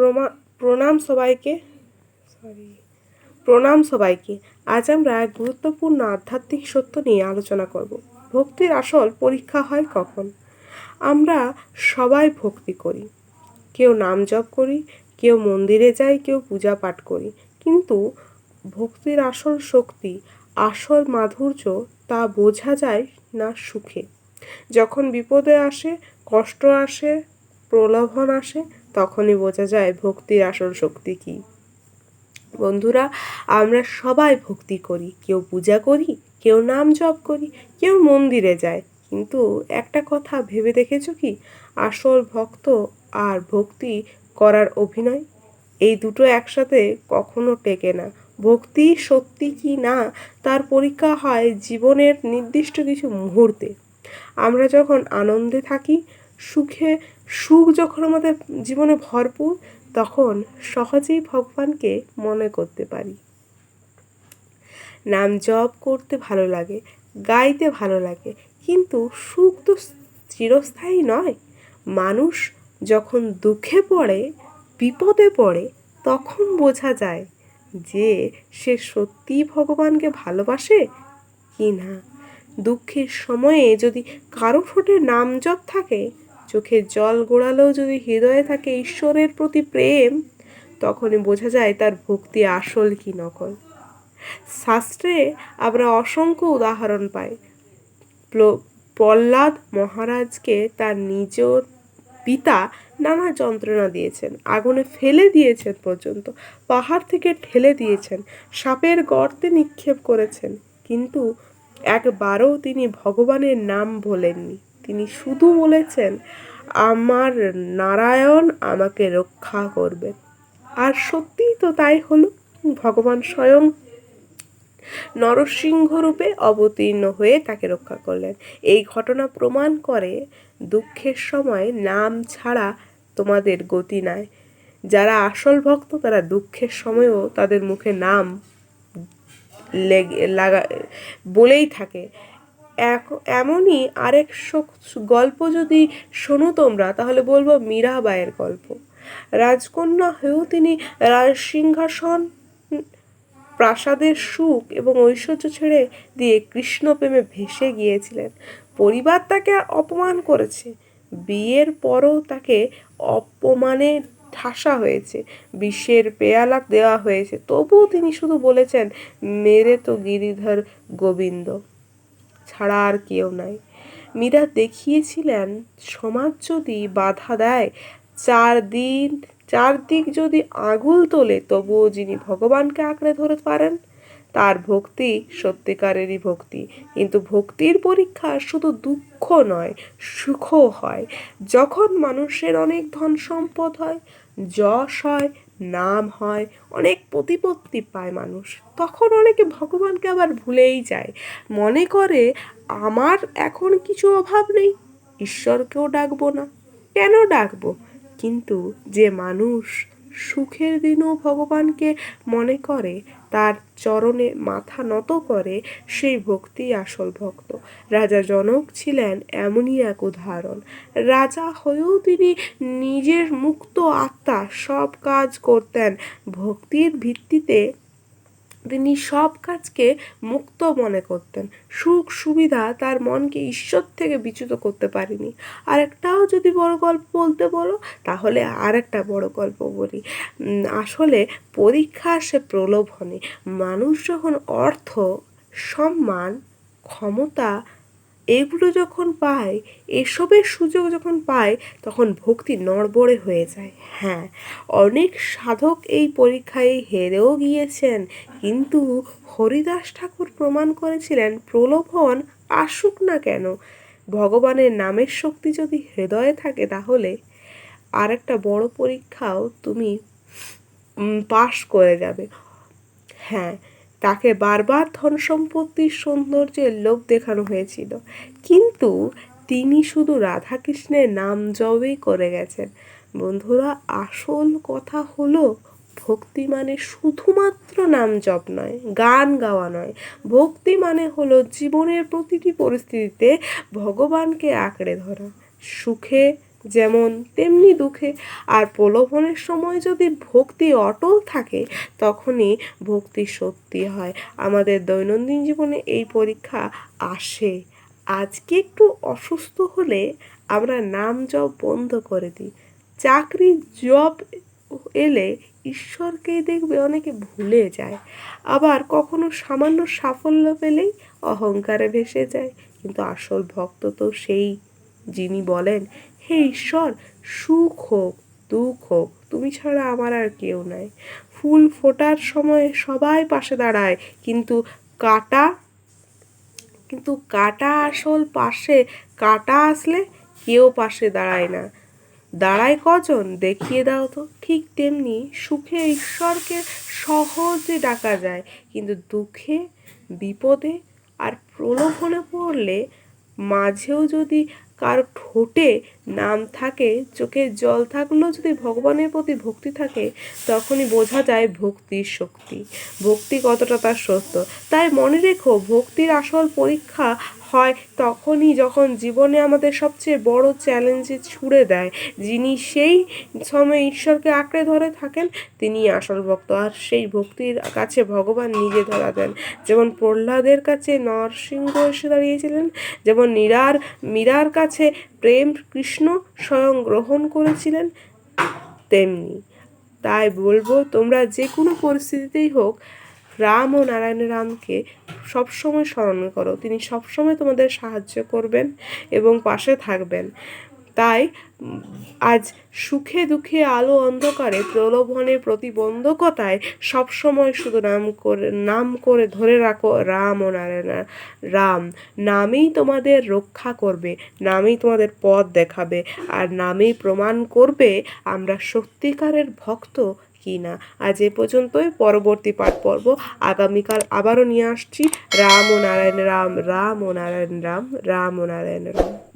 প্রমা, প্রণাম সবাইকে সরি প্রণাম সবাইকে। আজ আমরা এক গুরুত্বপূর্ণ আধ্যাত্মিক সত্য নিয়ে আলোচনা করব। ভক্তির আসল পরীক্ষা হয় কখন? আমরা সবাই ভক্তি করি। কেউ নাম জপ করি, কেউ মন্দিরে যাই, কেউ পূজা পাঠ করি। কিন্তু ভক্তির আসল শক্তি, আসল মাধুর্য তা বোঝা যায় না সুখে। যখন বিপদে আসে, কষ্ট আসে, প্রলোভন আসে তখনই বোঝা যায় ভক্তির আসল শক্তি কী। বন্ধুরা, আমরা সবাই ভক্তি করি, কেউ পূজা করি, কেউ নাম জপ করি, কেউ মন্দিরে যায়। কিন্তু একটা কথা ভেবে দেখেছ কি? আসল ভক্ত আর ভক্তি করার অভিনয়, এই দুটো একসাথে কখনো টেকে না। ভক্তি সত্যি কি না, তার পরীক্ষা হয় জীবনের নির্দিষ্ট কিছু মুহূর্তে। আমরা যখন আনন্দে থাকি, সুখে সুখ যখন আমাদের জীবনে ভরপুর, তখন সহজেই ভগবানকে মনে করতে পারি। নাম জপ করতে ভালো লাগে, গাইতে ভালো লাগে, কিন্তু সুখ তো চিরস্থায়ী নয়। মানুষ যখন দুঃখে পড়ে, বিপদে পড়ে, তখন বোঝা যায় যে সে সত্যিই ভগবানকে ভালোবাসে কি না। দুঃখের সময়ে যদি কারও ঠোঁটে নাম জপ থাকে চোখে জল গোড়ালেও যদি হৃদয়ে থাকে ঈশ্বরের প্রতি প্রেম, তখনই বোঝা যায় তার ভক্তি আসল কি নকল। শাস্ত্রে আমরা অসংখ্য উদাহরণ পাই। প্রহ্লাদ মহারাজকে তার নিজ পিতা নানা যন্ত্রণা দিয়েছেন, আগুনে ফেলে দিয়েছেন পর্যন্ত, পাহাড় থেকে ঠেলে দিয়েছেন, সাপের গর্তে নিক্ষেপ করেছেন, কিন্তু একবারও তিনি ভগবানের নাম বলেননি তিনি শুধু বলেছেন, আমার নারায়ণ আমাকে রক্ষা করবেন আর সত্যিই তো তাই হলো। ভগবান স্বয়ং নরসিংহ রূপে অবতীর্ণ হয়ে তাকে রক্ষা করলেন। এই ঘটনা প্রমাণ করে দুঃখের সময় নাম ছাড়া তোমাদের গতি নাই। যারা আসল ভক্ত, তারা দুঃখের সময়ও তাদের মুখে নাম লেগে লাগা, বলেই থাকে। এক, এমনই আরেক গল্প যদি শোনো তোমরা, তাহলে বলব মীরাবাইয়ের গল্প। রাজকন্যা হয়েও তিনি রাজসিংহাসন প্রাসাদের সুখ এবং ঐশ্বর্য ছেড়ে দিয়ে কৃষ্ণপ্রেমে ভেসে গিয়েছিলেন। পরিবার তাকে অপমান করেছে, বিয়ের পরও তাকে অপমানে ঠাসা হয়েছে বিশ্বের পেয়ালা দেওয়া হয়েছে, তবুও তিনি শুধু বলেছেন, মেরে তো গিরিধর গোবিন্দ। ছাড়া আর কেউ নাই। মীরা দেখিয়েছিলেন, সমাজ যদি বাধা দেয়, চার দিন চারদিক যদি আগুল তোলে, তবুও যিনি ভগবানকে আঁকড়ে ধরে পারেন, তার ভক্তি সত্যিকারেরই ভক্তি। কিন্তু ভক্তির পরীক্ষা শুধু দুঃখ নয়, সুখও হয়। যখন মানুষের অনেক ধন সম্পদ হয়, যশ হয় নাম হয়, অনেক প্রতিপত্তি পায় মানুষ। তখন অনেকে ভগবানকে আবার ভুলেই যায়। মনে করে, আমার এখন কিছু অভাব নেই, ঈশ্বরকেও ডাকবো না। কেন ডাকবো? কিন্তু যে মানুষ সুখের দিনও ভগবানকে মনে করে, তার চরণে মাথা নত করে সেই ভক্তি আসল ভক্ত। রাজা জনক ছিলেন এমনই এক উদাহরণ। রাজা হয়েও তিনি নিজের মুক্ত আত্মা সব কাজ করতেন। ভক্তির ভিত্তিতে তিনি সব কাজকে মুক্ত মনে করতেন। সুখ, সুবিধা তার মনকে ঈশ্বর থেকে বিচ্যুত করতে পারেনি। আরেকটাও যদি বড় গল্প বলতে বলো, তাহলে আর একটা বড় গল্প বলি। আসলে পরীক্ষা সে প্রলোভনে। মানুষ যখন অর্থ, সম্মান, ক্ষমতা এগুলো যখন পায়, এসবের সুযোগ যখন পায়, তখন ভক্তি নড়বড়ে হয়ে যায়। হ্যাঁ অনেক সাধক এই পরীক্ষায় হেরেও গিয়েছেন, কিন্তু হরিদাস ঠাকুর প্রমাণ করেছিলেন, প্রলোভন আসুক না কেন। ভগবানের নামের শক্তি যদি হৃদয়ে থাকে তাহলে আর একটা বড় পরীক্ষাও তুমি পাশ করে যাবে। হ্যাঁ তাকে বারবার ধন সম্পত্তির সৌন্দর্যের লোক দেখানো হয়েছিল। কিন্তু তিনি শুধু রাধাকৃষ্ণের নাম জবেই করে গেছেন। বন্ধুরা, আসল কথা হলো, ভক্তি মানে শুধুমাত্র নাম জপ নয়, গান গাওয়া নয়। ভক্তি মানে হলো জীবনের প্রতিটি পরিস্থিতিতে ভগবানকে আঁকড়ে ধরা। সুখে যেমন তেমনি দুঃখে। আর প্রলোভনের সময় যদি ভক্তি অটল থাকে, তখনই ভক্তি সত্যি হয়। আমাদের দৈনন্দিন জীবনে এই পরীক্ষা আসে। আজকে একটু অসুস্থ হলে আমরা নাম জপ বন্ধ করে দিই। চাকরি জব এলে ঈশ্বরকেই দেখবে অনেকে ভুলে যায়। আবার কখনো সামান্য সাফল্য পেলেই অহংকারে ভেসে যায়। কিন্তু আসল ভক্ত তো সেই যিনি বলেন হে ঈশ্বর, সুখ হোক, দুঃখ হোক, তুমি ছাড়া আমার আর কেউ নাই। ফুল ফোটার সময় সবাই পাশে দাঁড়ায়, কিন্তু কাটা কিন্তু কাটা আসল পাশে, কাটা আসলে কেউ পাশে দাঁড়ায় না। দাঁড়ায় কজন? দেখিয়ে দাও তো। ঠিক তেমনি সুখে ঈশ্বরকে সহজে ডাকা যায়, কিন্তু দুঃখে, বিপদে আর প্রলোভনে পড়লে মাঝেও যদি কারও ঠোঁটে নাম থাকে চোখে জল থাকলেও যদি ভগবানের প্রতি ভক্তি থাকে, তখনই বোঝা যায় ভক্তির শক্তি। ভক্তি কতটা তার সত্য? তাই মনে রেখো, ভক্তির আসল পরীক্ষা হয় তখনই যখন জীবনে আমাদের সবচেয়ে বড় চ্যালেঞ্জে ছুড়ে দেয়। যিনি সেই সময় ঈশ্বরকে আঁকড়ে ধরে থাকেন তিনি আসল ভক্ত। আর সেই ভক্তির কাছে ভগবান নিজে ধরা দেন। যেমন প্রহ্লাদের কাছে নরসিংহ এসে দাঁড়িয়েছিলেন, যেমন মীরার মীরার কাছে প্রেম কৃষ্ণ স্বয়ং গ্রহণ করেছিলেন তেমনি। তাই বলব, তোমরা যে কোনো পরিস্থিতিতেই হোক, রাম ও নারায়ণ রামকে সবসময় স্মরণ করো। তিনি সবসময় তোমাদের সাহায্য করবেন এবং পাশে থাকবেন। তাই আজ সুখে দুঃখে আলো অন্ধকারে প্রলোভনে প্রতিবন্ধকতায় সবসময় শুধু নাম করে নাম করে ধরে রাখো রাম ও নারায়ণ, রাম। নামেই তোমাদের রক্ষা করবে, নামেই তোমাদের পথ দেখাবে, আর নামেই প্রমাণ করবে আমরা সত্যিকারের ভক্ত কি না আজ এ পর্যন্তই, পরবর্তী পাঠ পর্ব আগামীকাল আবারও নিয়ে আসছি। রাম ও নারায়ণ, রাম রাম ও নারায়ণ, রাম রাম ও নারায়ণ, রাম।